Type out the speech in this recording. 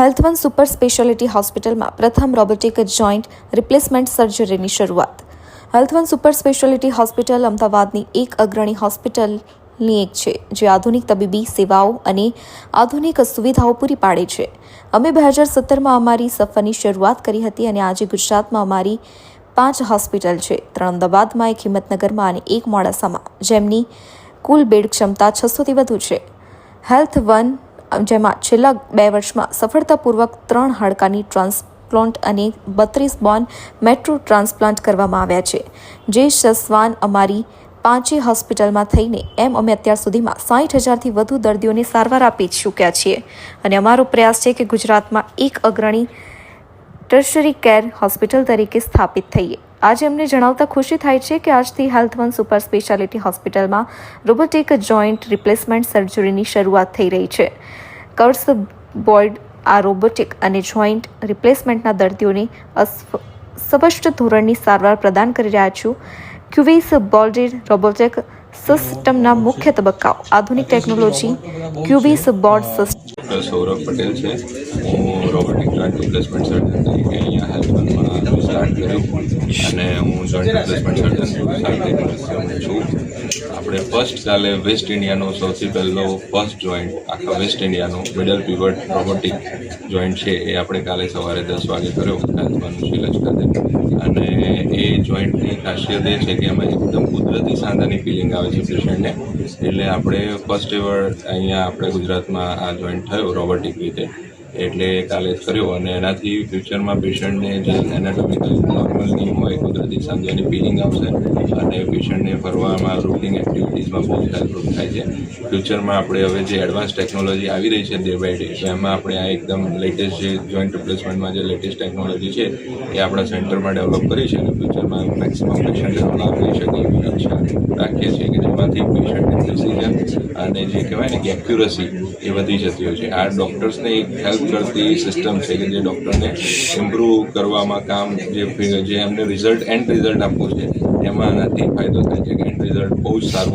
Health one super speciality હોસ્પિટલમાં પ્રથમ robotic joint replacement સર્જરીની શરૂઆત. Health One super speciality hospital અમદાવાદની એક અગ્રણી હોસ્પિટલની એક છે, જે આધુનિક તબીબી સેવાઓ અને આધુનિક સુવિધાઓ પૂરી પાડે છે. અમે બે હજાર સત્તરમાં અમારી સફરની શરૂઆત કરી હતી અને આજે ગુજરાતમાં અમારી પાંચ હોસ્પિટલ છે, ત્રણ અમદાવાદમાં, એક હિંમતનગરમાં અને એક મોડાસામાં, જેમની કુલ બેડ ક્ષમતા છસોથી વધુ છે. હેલ્થ વન જેમાં છેલ્લા બે વર્ષમાં સફળતાપૂર્વક ત્રણ હાડકાની ટ્રાન્સપ્લાન્ટ અને બત્રીસ બોન મેટ્રો ટ્રાન્સપ્લાન્ટ કરવામાં આવ્યા છે. જે સસ્વાન અમારી પાંચેય હોસ્પિટલમાં થઈને એમ અમે અત્યાર સુધીમાં સાઠ હજારથી વધુ દર્દીઓને સારવાર આપી ચૂક્યા છીએ. અને અમારો પ્રયાસ છે કે ગુજરાતમાં એક અગ્રણી ટર્શરી કેર હોસ્પિટલ તરીકે સ્થાપિત થઈએ. આજે અમને જણાવતા ખુશી થાય છે કે આજથી હેલ્થ વન સુપર સ્પેશિયાલિટી હોસ્પિટલમાં રોબોટિક જોઈન્ટ રિપ્લેસમેન્ટ સર્જરીની શરૂઆત થઈ રહી છે. કર્સ બોર્ડ આ રોબોટિક અને જોઈન્ટ રિપ્લેસમેન્ટના દર્દીઓને સ્પષ્ટ ધોરણની સારવાર પ્રદાન કરી રહ્યા છું. ક્યુવીસ બોલ્ડેડ રોબોટિક સિસ્ટમના મુખ્ય તબક્કાઓ. આધુનિક technology Cuvis board system. Saurabh Patel છે. હું રોબોટિક રિપ્લેસમેન્ટ સર્જન તરીકે અહીંયા હેલ્થવનમાં સ્ટાર્ટ કર્યું અને હું જોઈન્ટ રિપ્લેસમેન્ટ સર્જન છું. આપણે ફર્સ્ટ કાલે વેસ્ટ ઇન્ડિયાનો સૌથી પહેલો ફર્સ્ટ જોઈન્ટ આખા વેસ્ટ ઇન્ડિયાનો મિડલ પીવટ રોબોટિક જોઈન્ટ છે. એ આપણે કાલે સવારે દસ વાગે કર્યો. હેલ્થવન શિલજ ખાતે. અને એ જોઈન્ટની ખાસિયત એ છે કે એમાં એકદમ કુદરતી સાંધાની ફિલિંગ આવે છે પેશન્ટને એટલે આપણે ફર્સ્ટ એવર અહીંયા આપણે ગુજરાતમાં આ જોઈન્ટ થયો રોબોટિક રીતે. એટલે કાલે કર્યો અને એનાથી ફ્યુચરમાં પેશન્ટને જે એનાટોમિકલ નોર્મલ નહીં હોય, કુદરતી સાંધાની ફિલિંગ આવશે અને પેશન્ટને ફરવામાં રૂટિંગ એક્ટિવિટીઝમાં બહુ હેલ્પરૂપ થાય છે. ફ્યુચરમાં આપણે હવે જે એડવાન્સ ટેકનોલોજી આવી રહી છે ડે બાય ડે તો એમાં આપણે આ એકદમ લેટેસ્ટ જે જોઈન્ટ રિપ્લેસમેન્ટમાં જે લેટેસ્ટ ટેકનોલોજી છે, એ આપણા સેન્ટરમાં ડેવલપ કરી છે અને ફ્યુચરમાં મેક્સિમમ પેશન્ટનો લાભ લઈ શકે એવી અપેક્ષા રાખીએ છીએ કે જેમાંથી પેશન્ટની પ્રિસિઝન અને જે કહેવાય ને કે એક્યુરસી એ વધી જતી હોય છે. આ ડૉક્ટર્સને એક હેલ્પ કરતી સિસ્ટમ છે કે જે ડૉક્ટરને ઇમ્પ્રૂવ કરવામાં કામ જે જે એમને રિઝલ્ટ એન્ડ રિઝલ્ટ આપવું છે, એમાં આનાથી ફાયદો થાય છે કે એન્ડ રિઝલ્ટ બહુ જ સારું